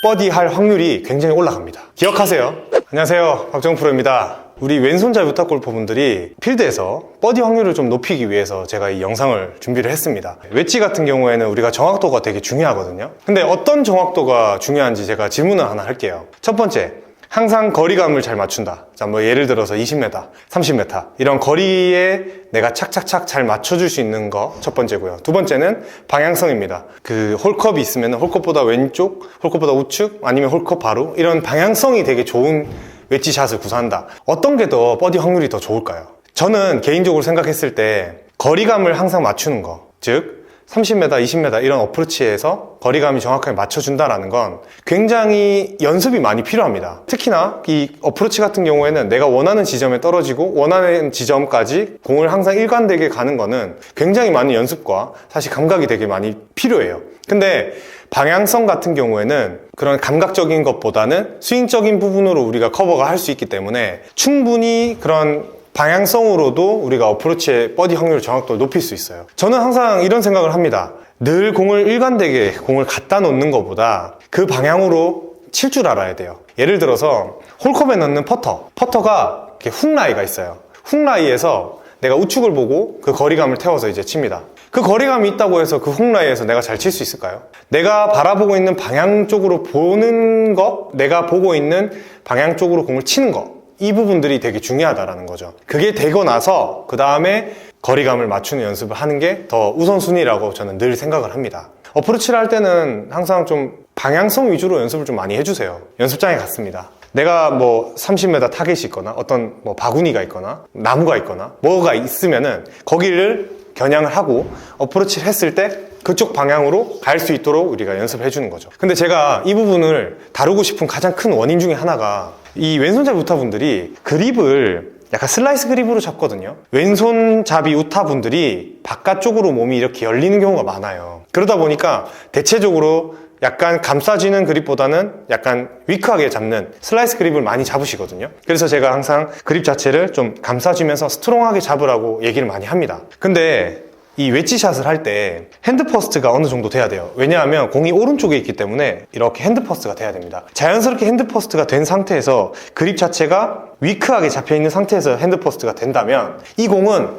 버디 할 확률이 굉장히 올라갑니다. 기억하세요. 안녕하세요. 박정 프로입니다. 우리 왼손잡이 부탁 골퍼분들이 필드에서 버디 확률을 좀 높이기 위해서 제가 이 영상을 준비를 했습니다. 웨지 같은 경우에는 우리가 정확도가 되게 중요하거든요. 근데 어떤 정확도가 중요한지 제가 질문을 하나 할게요. 첫 번째, 항상 거리감을 잘 맞춘다. 자, 뭐 예를 들어서 20m, 30m 이런 거리에 내가 착착착 잘 맞춰줄 수 있는 거 첫 번째고요. 두 번째는 방향성입니다. 그 홀컵이 있으면 홀컵보다 왼쪽, 홀컵보다 우측, 아니면 홀컵 바로 이런 방향성이 되게 좋은 웨지샷을 구사한다. 어떤 게 더 버디 확률이 더 좋을까요? 저는 개인적으로 생각했을 때 거리감을 항상 맞추는 거, 즉 30m, 20m 이런 어프로치에서 거리감이 정확하게 맞춰준다라는 건 굉장히 연습이 많이 필요합니다. 특히나 이 어프로치 같은 경우에는 내가 원하는 지점에 떨어지고 원하는 지점까지 공을 항상 일관되게 가는 거는 굉장히 많은 연습과 사실 감각이 되게 많이 필요해요. 근데 방향성 같은 경우에는 그런 감각적인 것보다는 스윙적인 부분으로 우리가 커버가 할 수 있기 때문에 충분히 그런 방향성으로도 우리가 어프로치의 버디 확률 정확도를 높일 수 있어요. 저는 항상 이런 생각을 합니다. 늘 공을 일관되게 공을 갖다 놓는 것보다 그 방향으로 칠 줄 알아야 돼요. 예를 들어서 홀컵에 넣는 퍼터. 퍼터가 이렇게 훅라이가 있어요. 훅라이에서 내가 우측을 보고 그 거리감을 태워서 이제 칩니다. 그 거리감이 있다고 해서 그 훅라이에서 내가 잘 칠 수 있을까요? 내가 바라보고 있는 방향 쪽으로 보는 것, 내가 보고 있는 방향 쪽으로 공을 치는 것, 이 부분들이 되게 중요하다라는 거죠. 그게 되고 나서 그 다음에 거리감을 맞추는 연습을 하는 게 더 우선순위라고 저는 늘 생각을 합니다. 어프로치를 할 때는 항상 좀 방향성 위주로 연습을 좀 많이 해주세요. 연습장에 갔습니다. 내가 뭐 30m 타겟이 있거나 어떤 뭐 바구니가 있거나 나무가 있거나 뭐가 있으면은 거기를 겨냥을 하고 어프로치를 했을 때 그쪽 방향으로 갈 수 있도록 우리가 연습을 해주는 거죠. 근데 제가 이 부분을 다루고 싶은 가장 큰 원인 중에 하나가 이 왼손잡이 우타분들이 그립을 약간 슬라이스 그립으로 잡거든요. 왼손잡이 우타분들이 바깥쪽으로 몸이 이렇게 열리는 경우가 많아요. 그러다 보니까 대체적으로 약간 감싸지는 그립보다는 약간 위크하게 잡는 슬라이스 그립을 많이 잡으시거든요. 그래서 제가 항상 그립 자체를 좀 감싸주면서 스트롱하게 잡으라고 얘기를 많이 합니다. 근데 이 웨지샷을 할 때 핸드퍼스트가 어느 정도 돼야 돼요. 왜냐하면 공이 오른쪽에 있기 때문에 이렇게 핸드퍼스트가 돼야 됩니다. 자연스럽게 핸드퍼스트가 된 상태에서 그립 자체가 위크하게 잡혀 있는 상태에서 핸드퍼스트가 된다면 이 공은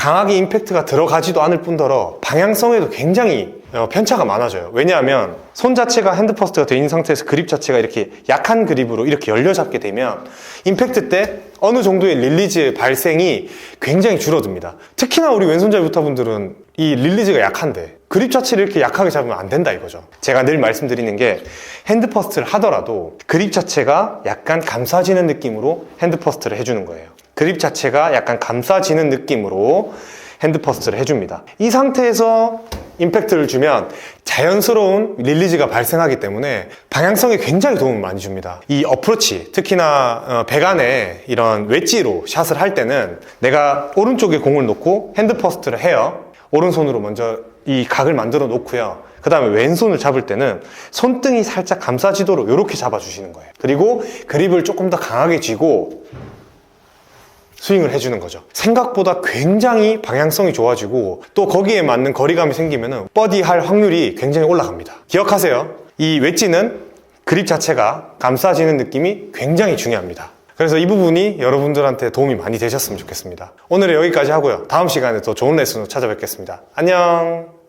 강하게 임팩트가 들어가지도 않을 뿐더러 방향성에도 굉장히 어, 편차가 많아져요. 왜냐하면 손 자체가 핸드퍼스트가 되어 있는 상태에서 그립 자체가 이렇게 약한 그립으로 이렇게 열려 잡게 되면 임팩트 때 어느 정도의 릴리즈의 발생이 굉장히 줄어듭니다. 특히나 우리 왼손잡이 부타분들은 이 릴리즈가 약한데 그립 자체를 이렇게 약하게 잡으면 안 된다 이거죠. 제가 늘 말씀드리는 게 핸드퍼스트를 하더라도 그립 자체가 약간 감싸지는 느낌으로 핸드퍼스트를 해주는 거예요. 그립 자체가 약간 감싸지는 느낌으로 핸드퍼스트를 해줍니다. 이 상태에서 임팩트를 주면 자연스러운 릴리즈가 발생하기 때문에 방향성에 굉장히 도움을 많이 줍니다. 이 어프로치, 특히나 어, 배간에 이런 웨지로 샷을 할 때는 내가 오른쪽에 공을 놓고 핸드퍼스트를 해요. 오른손으로 먼저 이 각을 만들어 놓고요. 그 다음에 왼손을 잡을 때는 손등이 살짝 감싸지도록 이렇게 잡아주시는 거예요. 그리고 그립을 조금 더 강하게 쥐고 스윙을 해주는 거죠. 생각보다 굉장히 방향성이 좋아지고 또 거기에 맞는 거리감이 생기면 버디 할 확률이 굉장히 올라갑니다. 기억하세요. 이 웨지는 그립 자체가 감싸지는 느낌이 굉장히 중요합니다. 그래서 이 부분이 여러분들한테 도움이 많이 되셨으면 좋겠습니다. 오늘은 여기까지 하고요. 다음 시간에 더 좋은 레슨으로 찾아뵙겠습니다. 안녕!